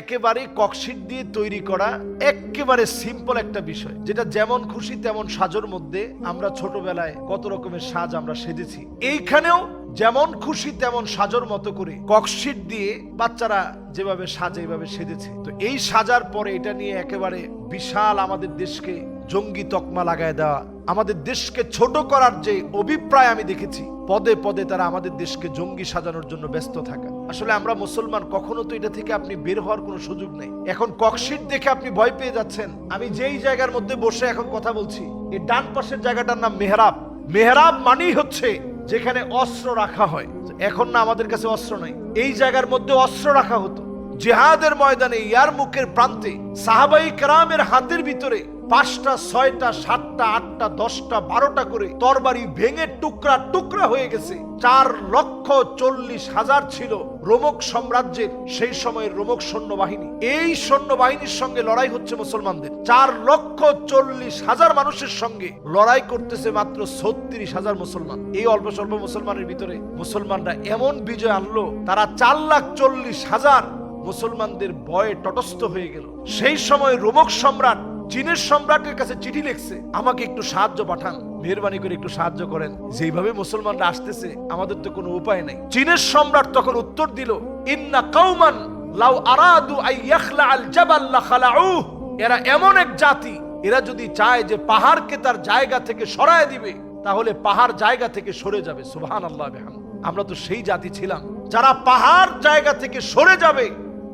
একেবারে ককশিট দিয়ে তৈরি করা একেবারে সিম্পল একটা বিষয়। যেটা যেমন খুশি তেমন সাজর মধ্যে আমরা ছোটবেলায় কত রকমের সাজ আমরা সেজেছি। এইখানেও যেমন খুশি তেমন সাজর মতো করে ককশিট দিয়ে বাচ্চারা যেভাবে সাজে এইভাবে সেজেছে। তো এই সাজার পরে এটা নিয়ে একেবারে বিশাল আমাদের দেশকে জঙ্গি তকমা লাগায় দেওয়া, আমাদের দেশকে ছোট করার যে অভিপ্রায় আমি দেখেছি, পদে পদে তারা আমাদের দেশকে জঙ্গি সাজানোর জন্য ব্যস্ত থাকা আসলে আমরা মুসলমান, কখনো তো এটা থেকে আপনি বের হওয়ার কোনো সুযোগ নেই। এখন ককশিট দেখে আপনি ভয় পেয়ে যাচ্ছেন। আমি যেই জায়গার মধ্যে বসে এখন কথা বলছি এই ডান পাশের জায়গাটার নাম মেহরাব। মেহরাব মানেই হচ্ছে যেখানে অস্ত্র রাখা হয়। এখন না, আমাদের কাছে অস্ত্র নাই। এই জায়গার মধ্যে অস্ত্র রাখা হতো। জেহাদের ময়দানে ইয়ার মুখের প্রান্তে সাহাবাই কারামের হাতের ভিতরে পাঁচটা, ছয়টা, সাতটা, আটটা, দশটা, বারোটা করে তরবারি ভেঙে টুকরা টুকরা হয়ে গেছে। চার লক্ষ চল্লিশ হাজার ছিল রোমক সাম্রাজ্যের সেই সময়ের রোমক সৈন্যবাহিনী। এই সৈন্যবাহিনীর সঙ্গে লড়াই হচ্ছে মুসলমানদের। চার লক্ষ চল্লিশ হাজার মানুষের সঙ্গে লড়াই করতেছে মাত্র ছত্রিশ হাজার মুসলমান। এই অল্প স্বল্প মুসলমানের ভিতরে মুসলমানরা এমন বিজয় আনলো, তারা চার লাখ চল্লিশ হাজার মুসলমানদের ভয়ে তটস্থ হয়ে গেল। সেই সময় রোমক সম্রাট চীনের সম্রাটের কাছে চিঠি লিখছে, আমাকে একটু সাহায্য পাঠান, মেহরবানি করে একটু সাহায্য করেন। যেইভাবে মুসলমানরা আসতেছে, আমাদের তো কোনো উপায় নেই। চীনের সম্রাট তখন উত্তর দিল, ইন্না কাউমান লাউ আরাদু আই ইয়াখলা আল জাবাল লা খালাউহ এরা এমন এক জাতি, এরা যদি চায় যে পাহাড়কে তার জায়গা থেকে সরায় দিবে, তাহলে পাহাড় জায়গা থেকে সরে যাবে। সুবহানাল্লাহ বিহাম আমরা তো সেই জাতি ছিলাম, যারা পাহাড় জায়গা থেকে সরে যাবে,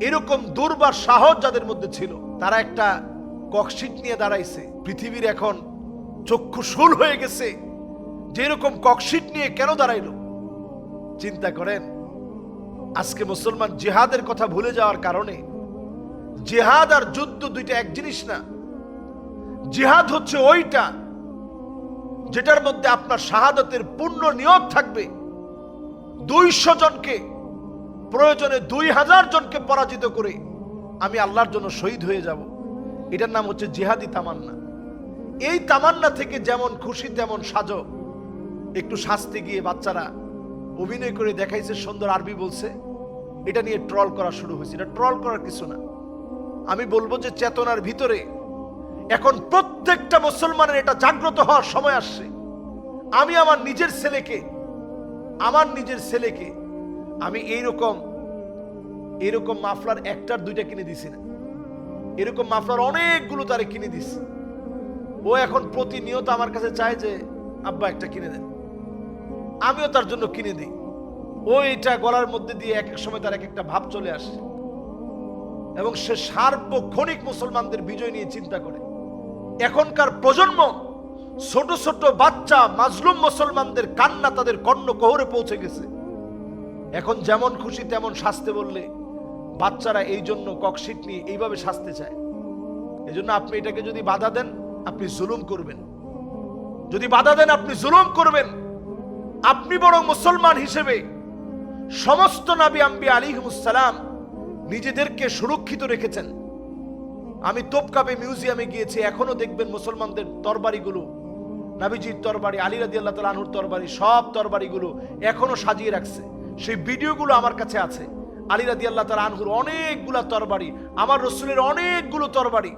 এরকম দুর্বার সাহস যাদের মধ্যে ছিল, তারা একটা ককশিট নিয়ে দাঁড়াইছে। পৃথিবীর এখন চক্ষু শুল হয়ে গেছে। যে এরকম ককশিট নিয়ে কেন দাঁড়াইলো? চিন্তা করেন, আজকে মুসলমান জেহাদের কথা ভুলে যাওয়ার কারণে জেহাদ আর যুদ্ধ দুইটা এক জিনিস না। জেহাদ হচ্ছে ওইটা যেটার মধ্যে আপনার শাহাদতের পূর্ণ নিয়ত থাকবে। দুইশো জনকে, প্রয়োজনে দুই হাজার জনকে পরাজিত করে আমি আল্লাহর জন্য শহীদ হয়ে যাব। এটার নাম হচ্ছে জিহাদি তামান্না। এই তামান্না থেকে যেমন খুশি, তেমন সাজো। একটু শাস্তি গিয়ে বাচ্চারা অভিনয় করে দেখাইছে, সুন্দর আরবি বলছে। এটা নিয়ে ট্রল করা শুরু হয়েছে। এটা ট্রল করার কিছু না। আমি বলব যে চেতনার ভিতরে এখন প্রত্যেকটা মুসলমানের এটা জাগ্রত হওয়ার সময় আসছে। আমি আমার নিজের ছেলেকে, আমার নিজের ছেলেকে আমি এইরকম এরকম মাফলার একটার দুইটা কিনে দিছি না। এরকম মাফলার অনেকগুলো তারে কিনে দিছি। ও এখন প্রতিনিয়ত আমার কাছে চায় যে, আব্বা, একটা কিনে দেন। আমিও তার জন্য কিনে দিই। ও এটা গলার মধ্যে দিয়ে এক এক সময় তার এক একটা ভাব চলে আসে। এবং সে সার্বক্ষণিক মুসলমানদের বিজয় নিয়ে চিন্তা করে। এখনকার প্রজন্ম ছোট ছোট বাচ্চা, মাজলুম মুসলমানদের কান্না তাদের কর্ণ কোহরে পৌঁছে গেছে। এখন যেমন খুশি তেমন শাস্তে বললে বাচ্চারা এই জন্য ককশিট নিয়ে এইভাবে শাস্তে চায়। এই জন্য আপনি এটাকে যদি বাধা দেন, আপনি জুলুম করবেন। যদি বাধা দেন, আপনি জুলুম করবেন। আপনি বড় মুসলমান হিসেবে সমস্ত নাবি আম্বি আলিহমুসালাম নিজেদেরকে সুরক্ষিত রেখেছেন। আমি তোপকাপে মিউজিয়ামে গিয়েছি, এখনও দেখবেন মুসলমানদের তরবারিগুলো, নাবিজির তরবারি, আলী রাদি আল্লাহ তালা আনহুর তরবারি, সব তরবারিগুলো এখনও সাজিয়ে রাখছে। সেই ভিডিওগুলো আমার কাছে আছে। আলী রাদি আল্লাহ তালা আনহুর অনেকগুলা তরবারি, আমার রসুলের অনেকগুলো তরবারি,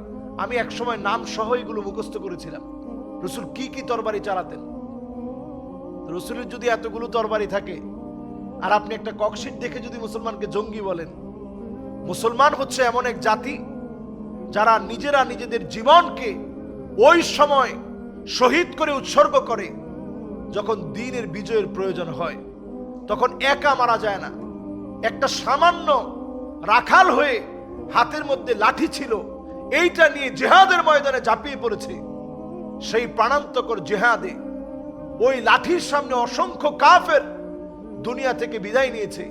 আমি একসময় নাম সহ এগুলো মুখস্থ করেছিলাম। রসুল কি কি তরবারি চালাতেন? রসুলের যদি এতগুলো তরবারি থাকে, আর আপনি একটা ককশিট দেখে যদি মুসলমানকে জঙ্গি বলেন, মুসলমান হচ্ছে এমন এক জাতি যারা নিজেরা নিজেদের জীবনকে ওই সময় শহীদ করে, উৎসর্গ করে, যখন দিনের বিজয়ের প্রয়োজন হয়, তখন একা মারা যায় না। একটা সামান্য রাখাল হয়ে হাতের মধ্যে লাঠি ছিল, এইটা নিয়ে জেহাদের ময়দানে ঝাঁপিয়ে পড়েছে। সেই প্রাণান্তকর জেহাদে ওই লাঠির সামনে অসংখ্য কাফের দুনিয়া থেকে বিদায় নিয়েছে।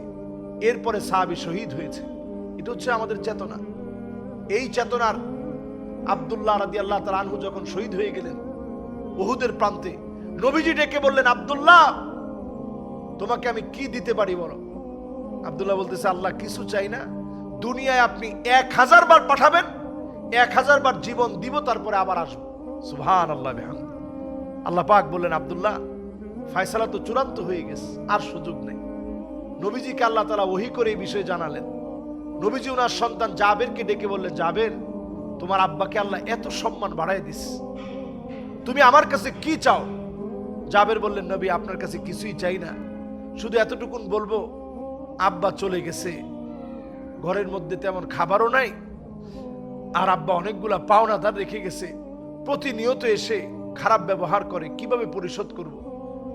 এরপরে সাহাবি শহীদ হয়েছে। এটা হচ্ছে আমাদের চেতনা। এই চেতনার আবদুল্লাহ রাদি আল্লাহ তার আনহু যখন শহীদ হয়ে গেলেন বহুদের প্রান্তে, নবীজি ডেকে বললেন, আবদুল্লাহ, তোমাকে আমি কি দিতে পারি বলো? আবদুল্লাহ বলতেছে, আল্লাহ কিছু চাই না। দুনিয়ায় আপনি এক হাজার বার পাঠাবেন, এক হাজার বার জীবন দিব, তারপরে আবার আসব। সুহান আল্লাহ বেহান আল্লাহ পাক বললেন, আবদুল্লাহ, ফায়সালা তো চূড়ান্ত হয়ে গেছে, আর সুযোগ নেই। নবীজিকে আল্লাহ তালা ওহি করে এই বিষয়ে জানালেন। নবীজি ওনার সন্তান জাবেরকে ডেকে বললেন, জাবের, তোমার আব্বাকে আল্লাহ এত সম্মান বাড়াই দিস। তুমি আমার কাছে কি চাও? জাবের বললেন, নবী, আপনার কাছে কিছুই চাই না। শুধু এতটুকুন বলব আব্বা চলে গেছে। ঘরের মধ্যে তেমন খাবারও নাই। আর আব্বা অনেকগুলা পাওনাদার রেখে গেছে। প্রতিনিয়ত এসে খারাপ ব্যবহার করে। কীভাবে পরিশোধ করব?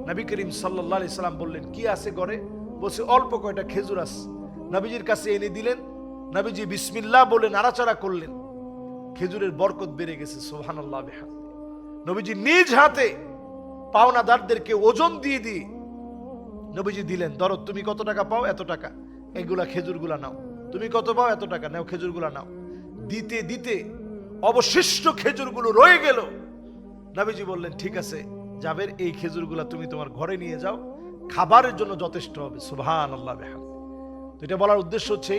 নবী করিম সাল্লাহ সাল্লাম বললেন, কি আছে ঘরে? বসে অল্প কয়টা খেজুর আছে। নবীজির কাছে এনে দিলেন। নবীজি বিসমিল্লাহ বলে নাড়াচাড়া করলেন। খেজুরের বরকত বেড়ে গেছে সোহান আল্লাহ নবীজি নিজ হাতে পাওনাদারদেরকে ওজন দিয়ে দিয়ে নবীজি দিলেন, ধরো তুমি কত টাকা পাও, এত টাকা। এগুলা খেজুরগুলা নাও। তুমি কত পাও, এত টাকা। নাও, খেজুরগুলা নাও। দিতে দিতে অবশিষ্ট খেজুরগুলো রয়ে গেল। নবীজি বললেন, ঠিক আছে যাবের এই খেজুরগুলা তুমি তোমার ঘরে নিয়ে যাও। খাবারের জন্য যথেষ্ট হবে। সুভান আল্লাহ তো এটা বলার উদ্দেশ্য হচ্ছে